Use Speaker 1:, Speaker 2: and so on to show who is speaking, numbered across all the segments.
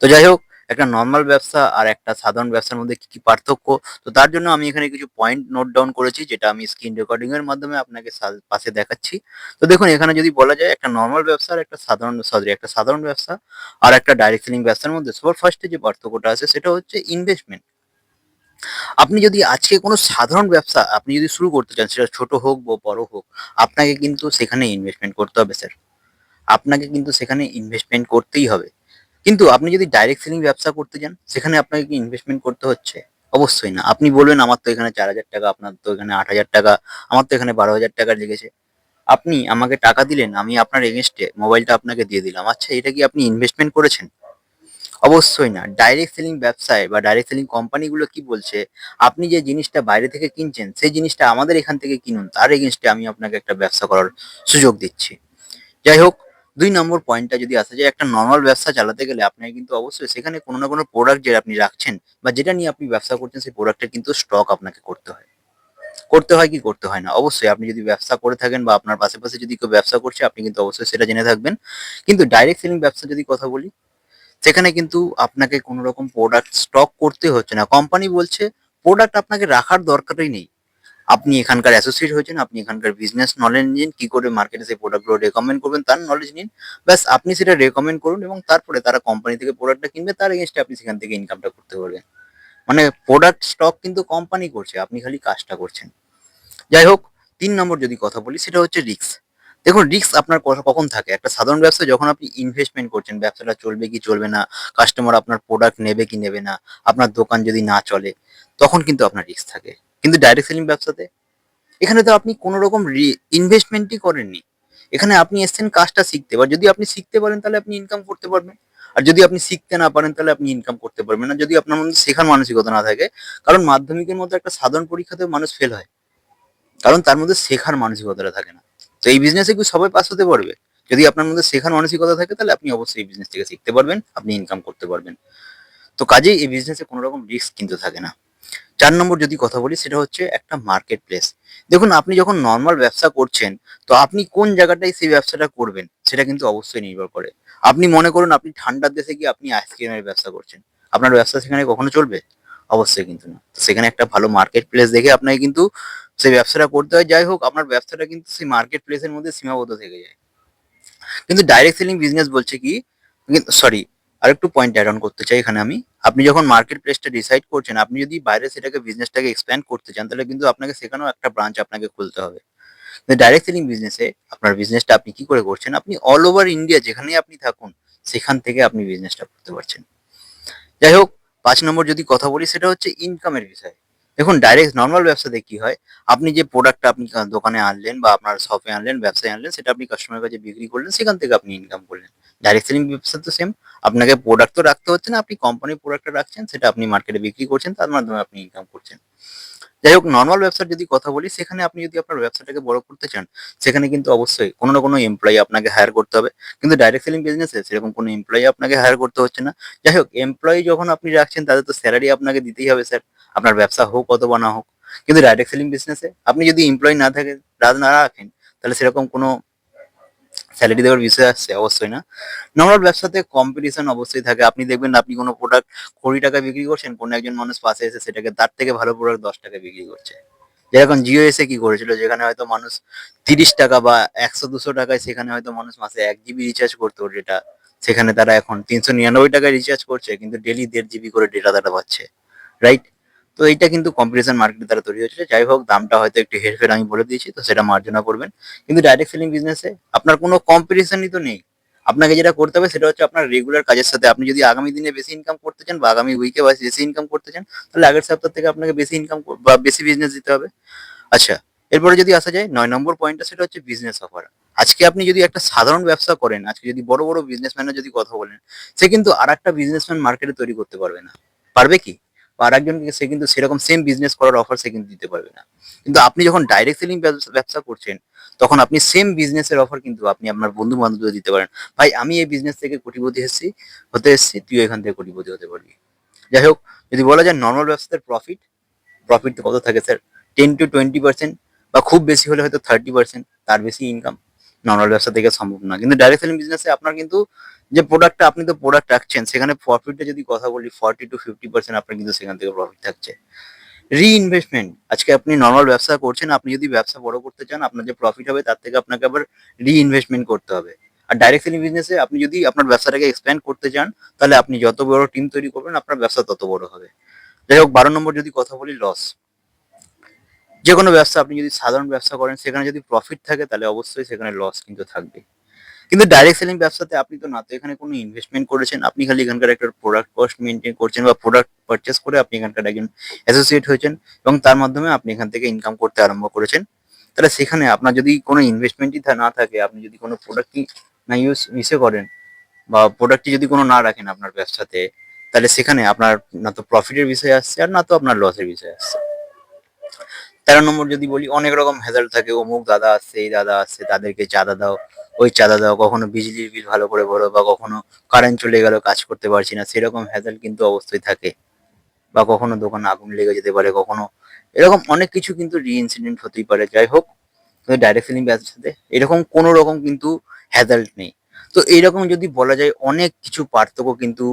Speaker 1: তো যাই হোক, একটা নর্মাল ব্যবসা আর একটা সাধারণ ব্যবসার মধ্যে কি কি পার্থক্য? তো তার জন্য আমি এখানে কিছু পয়েন্ট নোট ডাউন করেছি, যেটা আমি স্ক্রিন রেকর্ডিং এর মাধ্যমে আপনাকে পাশে দেখাচ্ছি। তো দেখুন, এখানে যদি বলা যায়, একটা নর্মাল ব্যবসা আর একটা সাধারণ সরি একটা সাধারণ ব্যবসা আর একটা ডাইরেক্ট সেলিং ব্যবসার মধ্যে সবার ফার্স্টে যে পার্থক্যটা আছে, সেটা হচ্ছে ইনভেস্টমেন্ট আপনি যদি আজকে কোনো সাধারণ ব্যবসা, আপনি যদি শুরু করতে চান, সেটা ছোট হোক বা বড় হোক, আপনাকে কিন্তু সেখানে ইনভেস্টমেন্ট করতে হবে, স্যার। আপনাকে কিন্তু সেখানে ইনভেস্টমেন্ট করতেই হবে। কিন্তু আপনি যদি ডাইরেক্ট সেলিং ব্যবসা করতে যান, সেখানে আপনাকে কি ইনভেস্টমেন্ট করতে হচ্ছে। অবশ্যই না। আপনি বলবেন, আমার তো এখানে চার হাজার টাকা, আপনার তো এখানে আট হাজার টাকা, আমার তো এখানে বারো হাজার টাকা লেগেছে। আপনি আমাকে টাকা দিলেন, আমি আপনার এগেনস্টে মোবাইলটা আপনাকে দিয়ে দিলাম। আচ্ছা এটা কি আপনি ইনভেস্টমেন্ট করেছেন? অবশ্যই না। ডাইরেক্ট সেলিং ব্যবসায় বা ডাইরেক্ট সেলিং কোম্পানিগুলো কি বলছে, আপনি যে জিনিসটা বাইরে থেকে কিনছেন, সেই জিনিসটা আমাদের এখান থেকে কিনুন। তার এগেনস্টে আমি আপনাকে একটা ব্যবসা করার সুযোগ দিচ্ছি। যাই হোক দুই নম্বর পয়েন্টটা যদি আসা যায় একটা নর্মাল ব্যবসা চালাতে গেলে আপনাকে কিন্তু অবশ্যই সেখানে কোনো না কোনো প্রোডাক্ট যেটা আপনি রাখছেন বা যেটা নিয়ে আপনি ব্যবসা করছেন সেই প্রোডাক্টের কিন্তু স্টক আপনাকে করতে হয়। করতে হয় কি করতে হয় না? অবশ্যই আপনি যদি ব্যবসা করে থাকেন বা আপনার পাশাপাশি যদি কেউ ব্যবসা করছে, আপনি কিন্তু অবশ্যই সেটা জেনে থাকবেন। কিন্তু ডাইরেক্ট সেলিং ব্যবসা যদি কথা বলি, সেখানে কিন্তু আপনাকে কোনো রকম প্রোডাক্ট স্টক করতে হচ্ছে না। কোম্পানি বলছে প্রোডাক্ট আপনাকে রাখার দরকারই নেই। আপনি এখানকার অ্যাসোসিয়েট হয়েছেন আপনি এখানকার বিজনেস নলেজ নিন, কি করে মার্কেটে সেই প্রোডাক্টগুলো রেকমেন্ড করবেন, তার নলেজ নিন। ব্যাস, আপনি সেটা রেকমেন্ড করুন এবং তারপরে তারা কোম্পানি থেকে প্রোডাক্টটা কিনবে, তার এগেনস্টে আপনি সেখান থেকে ইনকামটা করতে পারবেন। মানে প্রোডাক্ট স্টক কিন্তু কোম্পানি করছে, আপনি খালি কাজটা করছেন। যাই হোক, তিন নম্বর যদি কথা বলি, সেটা হচ্ছে রিস্ক দেখুন রিস্ক আপনার কখন থাকে? একটা সাধারণ ব্যবসা যখন আপনি ইনভেস্টমেন্ট করছেন, ব্যবসাটা চলবে কি চলবে না কাস্টমার আপনার প্রোডাক্ট নেবে কি নেবে না, আপনার দোকান যদি না চলে, তখন কিন্তু আপনার রিস্ক থাকে। কিন্তু ডাইরেক্ট সেলিং ব্যবসাতে? এখানে তো আপনি কোনো রকম ইনভেস্টমেন্টই করেননি। এখানে আপনি এসেছেন কাজটা শিখতে। এবার যদি আপনি শিখতে পারেন, তাহলে আপনি ইনকাম করতে পারবেন। আর যদি আপনি শিখতে না পারেন, তাহলে আপনি ইনকাম করতে পারবেন না। যদি আপনার মধ্যে শেখার মানসিকতা না থাকে, কারণ মাধ্যমিকের মধ্যে একটা সাধারণ পরীক্ষাতেও মানুষ ফেল হয়। কারণ তার মধ্যে শেখার মানসিকতাটা থাকে না। তো এই বিজনেসে কি সবাই পাস হতে পারবে? যদি আপনার মধ্যে শেখার মানসিকতা থাকে, তাহলে আপনি অবশ্যই এই বিজনেস থেকে শিখতে পারবেন, আপনি ইনকাম করতে পারবেন। তো কাজেই এই বিজনেসে কোনো রকম রিস্ক কিন্তু থাকে না। চার নম্বর যদি কথা বলি, সেটা হচ্ছে একটা মার্কেট প্লেস দেখুন, আপনি যখন নর্মাল ব্যবসা করছেন, তো আপনি কোন জায়গাটায় সেই ব্যবসাটা করবেন, সেটা কিন্তু অবশ্যই নির্ভর করে। আপনি মনে করুন, আপনি ঠান্ডার দেশে গিয়ে আপনি আইসক্রিমের ব্যবসা করছেন। আপনার ব্যবসা সেখানে কখনো চলবে? অবশ্যই কিন্তু না। সেখানে একটা ভালো মার্কেট প্লেস দেখে আপনাকে কিন্তু সেই ব্যবসাটা করতে হয়। যাই হোক, আপনার ব্যবসাটা কিন্তু সেই মার্কেট প্লেসের মধ্যে সীমাবদ্ধ থেকে যায়। কিন্তু ডাইরেক্ট সেলিং বিজনেস বলছে কি সরি আরেকটু পয়েন্ট অ্যাড অন করতে চাই এখানে আমি। আপনি যখন মার্কেট প্লেসটা ডিসাইড করছেন, আপনি যদি বাইরে সেটাকে বিজনেসটাকে এক্সপ্যান্ড করতে চান, তাহলে কিন্তু আপনাকে সেখানেও একটা ব্রাঞ্চ আপনাকে খুলতে হবে। ডাইরেক্ট সেলিং বিজনেসে আপনার বিজনেসটা আপনি কি করে করছেন, আপনি অল ওভার ইন্ডিয়া যেখানে আপনি থাকুন, সেখান থেকে আপনি বিজনেসটা করতে পারছেন। যাই হোক, পাঁচ নম্বর যদি কথা বলি, সেটা হচ্ছে ইনকামের বিষয়। দেখুন ডাইরেক্ট নর্মাল ব্যবসাতে কি হয়? আপনি যে প্রোডাক্টটা আপনি দোকানে আনলেন বা আপনার শপে আনলেন, ব্যবসায় আনলেন, সেটা আপনি কাস্টমারের কাছে বিক্রি করলেন, সেখান থেকে আপনি ইনকাম করলেন। ডাইরেক্ট সেলিং ব্যবসা তো সেম আপনাকে প্রোডাক্ট তো রাখতে হচ্ছে না, আপনি কোম্পানির প্রোডাক্টটা রাখছেন, সেটা আপনি মার্কেটে বিক্রি করছেন, তার মাধ্যমে আপনি ইনকাম করছেন। যাই হোক নর্মাল ব্যবসার যদি কথা বলি, সেখানে আপনি যদি আপনার ব্যবসাটাকে বড় করতে চান, সেখানে কিন্তু অবশ্যই কোনো না কোনো এমপ্লয়ি আপনাকে হায়ার করতে হবে। কিন্তু ডাইরেক্ট সেলিং বিজনেসে সেরকম কোনো এমপ্লয়ি আপনাকে হায়ার করতে হচ্ছে না। যাই হোক এমপ্লয়ি যখন আপনি রাখছেন, তাদের তো স্যালারি আপনাকে দিতেই হবে স্যার আপনার ব্যবসা হোক অথবা না হোক, কিন্তু ডাইরেক্ট সেলিং বিজনেসে আপনি যদি এমপ্লয়ি না থাকে, রাজ না রাখেন, তাহলে সেরকম কোনো স্যালারি দেওয়ার বিষয় আসছে অবশ্যই না। নর্মাল ব্যবসাতে কম্পিটিশন অবশ্যই থাকে। আপনি দেখবেন আপনি কোনো প্রোডাক্ট কুড়ি টাকা বিক্রি করছেন, কোনো একজন মানুষ পাশে এসে সেটাকে তার থেকে ভালো প্রোডাক্ট দশ টাকা বিক্রি করছে। যেরকম জিও এসে কি করেছিল, যেখানে হয়তো মানুষ তিরিশ টাকা বা একশো দুশো টাকায় সেখানে হয়তো মানুষ মাসে এক জিবি রিচার্জ করতো ডেটা সেখানে তারা এখন তিনশো নিরানব্বই টাকায় রিচার্জ করছে, কিন্তু ডেলি দেড় জিবি করে ডেটা তারা পাচ্ছে। রাইট তো এইটা কিন্তু কম্পিটিশন মার্কেটে দ্বারা তৈরি হয়েছিল যাই হোক, দামটা হয়তো একটু হেরফের আমি বলে দিয়েছি, তো সেটা মার্জনা করবেন। কিন্তু ডাইরেক্ট সেলিং বিজনেসে আপনার কোনো কম্পিটিশনই তো নেই। আপনাকে যেটা করতে হবে সেটা হচ্ছে আপনার রেগুলার কাজের সাথে। আপনি যদি আগামী দিনে বেশি ইনকাম করতে চান বা আগামী উইকে বা বেশি ইনকাম করতে চান, তাহলে আগের সপ্তাহ থেকে আপনাকে বেশি ইনকাম বা বেশি বিজনেস দিতে হবে। আচ্ছা এরপরে যদি আসা যায়, নয় নম্বর পয়েন্টটা সেটা হচ্ছে বিজনেস অফার আজকে আপনি যদি একটা সাধারণ ব্যবসা করেন, আজকে যদি বড় বড় বিজনেসম্যানের যদি কথা বলেন, সে কিন্তু আর একটা বিজনেসম্যান মার্কেটে তৈরি করতে পারবে না। পারবে কি? বা আর একজনকে সে কিন্তু সেরকম সেম বিজনেস করার অফার সে কিন্তু দিতে পারবে না। কিন্তু আপনি যখন ডাইরেক্ট সেলিং ব্যবসা করছেন, তখন আপনি সেম বিজনেসের অফার কিন্তু আপনি আপনার বন্ধু বান্ধবদের দিতে পারেন। ভাই, আমি এই বিজনেস থেকে কোটিপতি এসেছি হতে এসেছি তুই এখান থেকে কোটিপতি হতে পারবি। যাই হোক, যদি বলা যায় নর্মাল ব্যবসাতে প্রফিট প্রফিট কত থাকে sir ten to twenty percent বা খুব বেশি হলে হয়তো থার্টি পার্সেন্ট তার বেশি ইনকাম নর্মাল ব্যবসা থেকে সম্ভব না। কিন্তু ডাইরেক্ট সেলিং বিজনেসে আপনার কিন্তু যে প্রোডাক্টটা আপনি তো প্রোডাক্ট রাখছেন, সেখানে প্রফিটটা যদি কথা বলি ফর্টি টু ফিফটি পার্সেন্ট আপনার কিন্তু সেখান থেকে প্রফিট থাকছে। রিইনভেস্টমেন্ট আজকে আপনি নর্মাল ব্যবসা করছেন, আপনি যদি ব্যবসা বড় করতে চান, আপনার যে প্রফিট হবে, তার থেকে আপনাকে আবার রিইনভেস্টমেন্ট করতে হবে। আর ডাইরেক্ট সেলিং বিজনেসে আপনি যদি আপনার ব্যবসাটাকে এক্সপ্যান্ড করতে চান, তাহলে আপনি যত বড় টিম তৈরি করবেন, আপনার ব্যবসা তত বড় হবে। যাই হোক, বারো নম্বর যদি কথা বলি লস যে কোনো ব্যবসা, আপনি যদি সাধারণ ব্যবসা করেন, সেখানে যদি প্রফিট থাকে, তাহলে অবশ্যই সেখানে লস কিন্তু থাকবে কিন্তু ডাইরেক্ট সেলিং ব্যবসাতে আপনি তো না, তো এখানে কোনো ইনভেস্টমেন্ট করেছেন? আপনি খালি এখানকার একটা প্রোডাক্ট কস্ট মেনটেন করছেন বা প্রোডাক্ট পারচেস করে আপনি এখানকার একজন অ্যাসোসিয়েট হয়েছেন এবং তার মাধ্যমে আপনি এখান থেকে ইনকাম করতে আরম্ভ করেছেন। তাহলে সেখানে আপনার যদি কোনো ইনভেস্টমেন্টই না থাকে, আপনি যদি কোনো প্রোডাক্টই না ইউজ মিসে করেন বা প্রোডাক্টটি যদি কোনো না রাখেন আপনার ব্যবসাতে, তাহলে সেখানে আপনার না তো প্রফিটের বিষয় আসছে আর না তো আপনার লসের বিষয় আসছে। তেরো নম্বর যদি বলি, অনেক রকম হেজাল থাকে। অমুক দাদা আসছে এই দাদা আসছে তাদেরকে চাঁদা দাও। ওই চাঁদা দাও, কখনো বিজলির বিল ভালো করে ভরো বা কখনো কারেন্ট চলে গেল কাজ করতে পারছি না। সেরকম হেজাল কিন্তু অবশ্যই থাকে। বা কখনো দোকানে আগুন লেগে যেতে পারে, কখনো এরকম অনেক কিছু কিন্তু রি রিইনসিডেন্ট হতেই পারে। যাই হোক ডাইরেক্ট সেলিং ব্যবসার সাথে, এরকম কোনো রকম কিন্তু হ্যাজাল্ট নেই। তো এইরকম যদি বলা যায়, অনেক কিছু পার্থক্য কিন্তু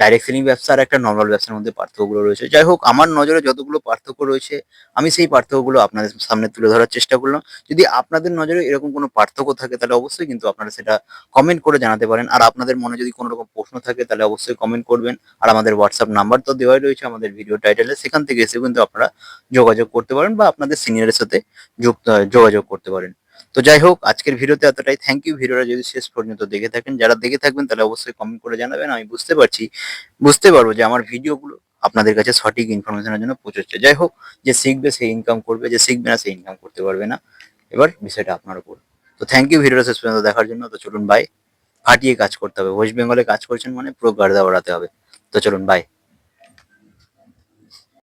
Speaker 1: ডাইরেক্ট সেলিং ব্যবসা আর একটা নর্মাল ব্যবসার মধ্যে পার্থক্যগুলো রয়েছে। যাই হোক, আমার নজরে যতগুলো পার্থক্য রয়েছে, আমি সেই পার্থক্যগুলো আপনাদের সামনে তুলে ধরার চেষ্টা করলাম। যদি আপনাদের নজরে এরকম কোনো পার্থক্য থাকে, তাহলে অবশ্যই কিন্তু আপনারা সেটা কমেন্ট করে জানাতে পারেন। আর আপনাদের মনে যদি কোনো রকম প্রশ্ন থাকে, তাহলে অবশ্যই কমেন্ট করবেন। আর আমাদের হোয়াটসঅ্যাপ নাম্বার তো দেওয়াই রয়েছে আমাদের ভিডিও টাইটেলে সেখান থেকে এসে কিন্তু আপনারা যোগাযোগ করতে পারেন বা আপনাদের সিনিয়রের সাথে যুক্ত, যোগাযোগ করতে পারেন। তো যাই হোক, আজকের ভিডিওতে এতটাই। থ্যাংক ইউ ভিডিওটা যদি শেষ পর্যন্ত দেখে থাকেন। যারা দেখে থাকবেন, তাহলে অবশ্যই কমেন্ট করে জানাবেন। আমি বুঝতে পারছি, বুঝতে পারব যে আমার ভিডিওগুলো আপনাদের কাছে সঠিক ইনফরমেশনের জন্য পৌঁছচ্ছে। যাই হোক, যে শিখবে সে ইনকাম করবে, যে শিখবে না সে ইনকাম করতে পারবে না। এবার বিষয়টা আপনার উপর। তো থ্যাংক ইউ ভিডিওটা শেষ পর্যন্ত দেখার জন্য। তো চলুন বাই ফাটিয়ে কাজ করতে হবে। ওয়েস্ট বেঙ্গলে কাজ করছেন মানে পুরো গার্দা বাড়াতে হবে। তো চলুন বাই